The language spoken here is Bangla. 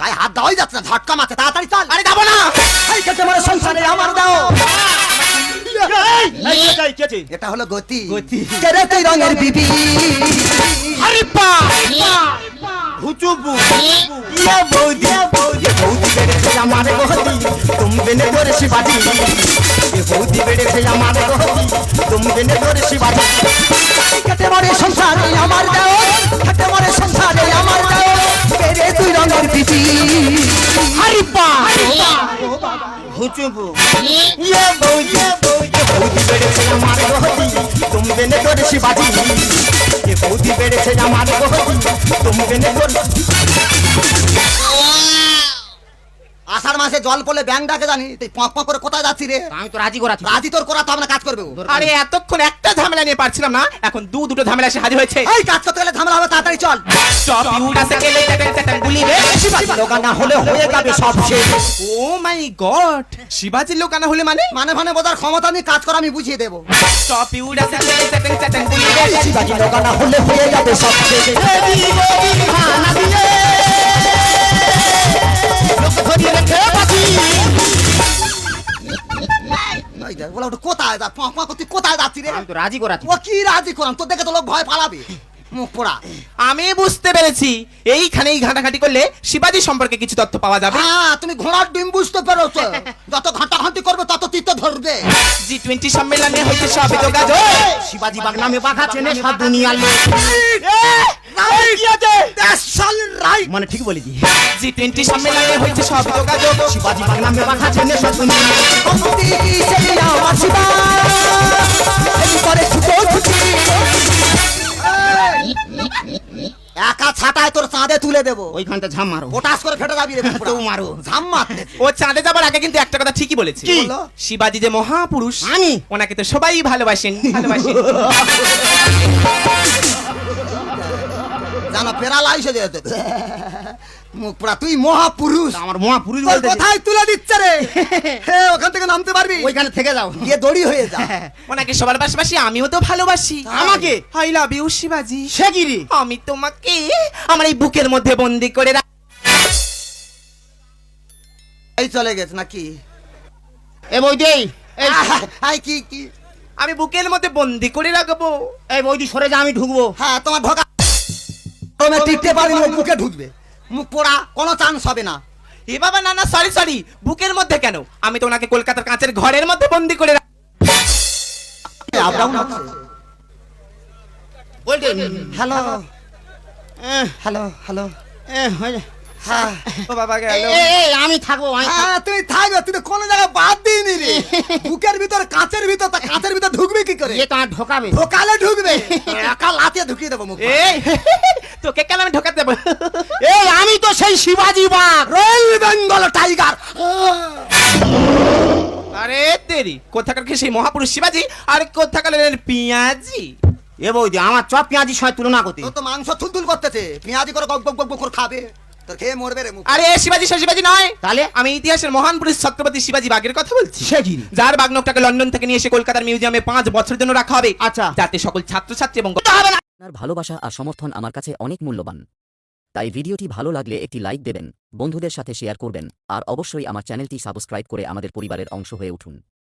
গায়ে হাত দেওয়াই যাচ্ছে না ঝটকা মারছে তাড়াতাড়ি চল। আরে যাব না। এই সংসারে আমার দাও? এটা হলো গতি। গতি। কেরে তুই রঙের বিবি? আরে পা হুচুবু ইয়া বৌদি বৌদি। বৌদি বেড়েছে আমার গহতি তুমি নে করে শিবাজি। বৌদি বেড়েছে আমার গহতি তুমি নে করে শিবাজি। কেটে মারে সংসারে হুচুবু ইয়া বৌদি বৌদি বৌদি বেড়েছে আমার গহতি তুমি বেনে করে শিবাজি এ বৌদি বেড়েছে আমার গহতি তুমি বেনে করে আষাঢ় মাসে জল পড়লে ব্যাং ডাকে জানি। তুই পক পক করে কোথায় যাচ্ছি রে? আমি তো রাজি করাচ্ছি। রাজি তোর করা তো আমরা কাজ করবে। আরে এতক্ষণ একটা ঝামেলা নিয়ে পারছিলাম না এখন দু দুটো ঝামেলা এসে হাজির হয়েছে। এই কাজ করতে গেলে ঝামেলা হবে তাড়াতাড়ি চল। সব ইউডাসে গেলে চ্যাটাং চ্যাটাং গুলি রে শিবাজি লোকানা হলে হয়ে যাবে সব শেষ ও মাই গড শিবাজি লোকানা হলে মানে মানে মানে বোঝার ক্ষমতা নেই কাজ করা আমি বুঝিয়ে দেবো। সব ইউডাসে গেলে চ্যাটাং চ্যাটাং গুলি রে শিবাজি লোকানা হলে হয়ে যাবে সব শেষ। দেখ, বলে ওটা কোথায় যা তুই কোথায় যাচ্ছি রে? আমি তো রাজি করাচ্ছি। ও কি রাজি করাম? তোর দেখে তো লোক ভয় পালাবে। মুখ পোড়া। আমি বুঝতে পেরেছি এইখানেই ঘাটাঘাটি করলে শিবাজি সম্পর্কে কিছু তথ্য পাওয়া যাবে। হ্যাঁ তুমি ঘোড়ার ডিম বুঝতে পেরেছ। যত ঘাঁটাঘাঁটি করবে তত তীর্থ ধরবে। জি টোয়েন্টি সম্মেলনে হয়েছে সব যোগাযোগ। শিবাজি বাগ নামে পাখা চেনে সব দুনিয়ার লোক। মানে ঠিক বলেছি জি টোয়েন্টি সম্মেলনে হয়েছে সব যোগাযোগ শিবাজি বাগ নামে পাখা চেনে সব দুনিয়ার লোক একা ছাটায় তোর চাঁদে তুলে দেবো। ওইখানটা ঝাম মারো। পটাশ করে ফেটে যাবি রে তো মারো। ঝাম মারতে। ও চাঁদে যাবার আগে কিন্তু একটা কথা ঠিকই বলেছে? শিবাজি যে মহাপুরুষ আমি? ওনাকে তো সবাই ভালোবাসেন। ভালোবাসেন। জানো প্যারালাইস হয়ে যেত মুখ পোড়া তুই মহাপুরুষ। আমার মহাপুরুষ বলতে কোথায় তুলে দিচ্ছে রে। ওখান থেকে নামতে পারবি? ওইখানে থেকে যাও। গিয়ে দড়ি হয়ে যা। ওনাকে সবার পাশাপাশি আমিও তো ভালোবাসি। আমাকে? আই লাভ ইউ শিবাজি। সে কি রে? আমি তোমাকে আমার এই বুকের মধ্যে বন্দি করে রাখ এই চলে গেছে নাকি? এ বৌদি এই হাই কি কি? আমি বুকের মধ্যে বন্দি করে রাখব। এই বৌদি সরে যা আমি ঢুকবো। হ্যাঁ তোমার ঢোকা তুমি টিকতে বুকে ঢুকবে। মুখ পোড়া কোনো চান্স হবে না। এ বাবা না না সরি সরি বুকের মধ্যে কেন? আমি তো ওনাকে কলকাতার কাঁচের ঘরের মধ্যে বন্দি করে হ্যালো হ্যালো হ্যালো হয়ে। হ্যাঁ আমি থাকব আমি থাকব। হ্যাঁ থাকবে তুই তো কোনো জায়গায় বাদ দিইনি রে। বুকের ভিতর কাঁচের ভিতর তা কাঁচের ভিতর ঢুকবে কি করে? ইয়ে তো ঢোকাবে। ঢোকালে ঢুকবে। একা লাতিয়ে ঢুকিয়ে দেবো মুখ তোকে কেন আমি ঢোকাতে দেবো এই আমি তো সেই শিবাজি বাগ রয়্যাল বেঙ্গল টাইগার। আরে তেরি কোথাকার কি সেই মহাপুরুষ শিবাজি? আর কোথাকার পিয়াজি? এ বৌদি আমার চপ পেঁয়াজি সঙ্গে তুলনা করতে। তো মাংস থুলথুল করতেছে। পেঁয়াজি করে গপ গপ গপ গপ করে খাবে। তোর খেয়ে মরবে রে আরে শিবাজি সে শিবাজি নয়। তাহলে? আমি ইতিহাসের মহান পুরুষ ছত্রপতি শিবাজি বাগের কথা বলছি? যার বাগনকটাকে লন্ডন থেকে নিয়ে এসে কলকাতার মিউজিয়ামে পাঁচ বছরের জন্য রাখা হবে। আচ্ছা। যাতে সকল ছাত্রছাত্রী এবং আপনার ভালোবাসা আর সমর্থন আমার কাছে অনেক মূল্যবান। তাই ভিডিওটি ভালো লাগলে একটি লাইক দেবেন, বন্ধুদের সাথে শেয়ার করবেন, আর অবশ্যই আমার চ্যানেলটি সাবস্ক্রাইব করে আমাদের পরিবারের অংশ হয়ে উঠুন।